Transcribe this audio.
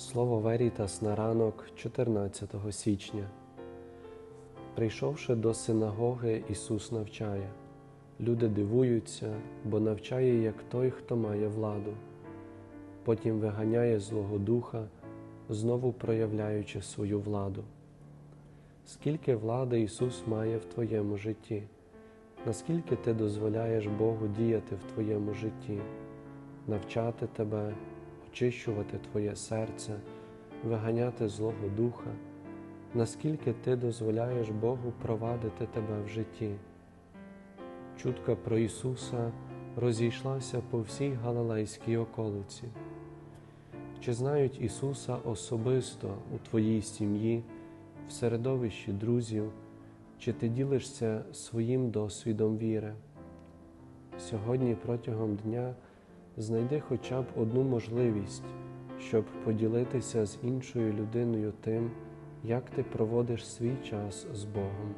Слово Верітас на ранок 14 січня. Прийшовши до синагоги, Ісус навчає. Люди дивуються, бо навчає як той, хто має владу. Потім виганяє Злого Духа, знову проявляючи свою владу. Скільки влади Ісус має в твоєму житті? Наскільки ти дозволяєш Богу діяти в твоєму житті, навчати тебе, очищувати твоє серце, виганяти Злого Духа, наскільки ти дозволяєш Богу провадити тебе в житті? Чутка про Ісуса розійшлася по всій Галилейській околиці. Чи знають Ісуса особисто у твоїй сім'ї, в середовищі друзів, чи ти ділишся своїм досвідом віри? Сьогодні протягом дня знайди хоча б одну можливість, щоб поділитися з іншою людиною тим, як ти проводиш свій час з Богом.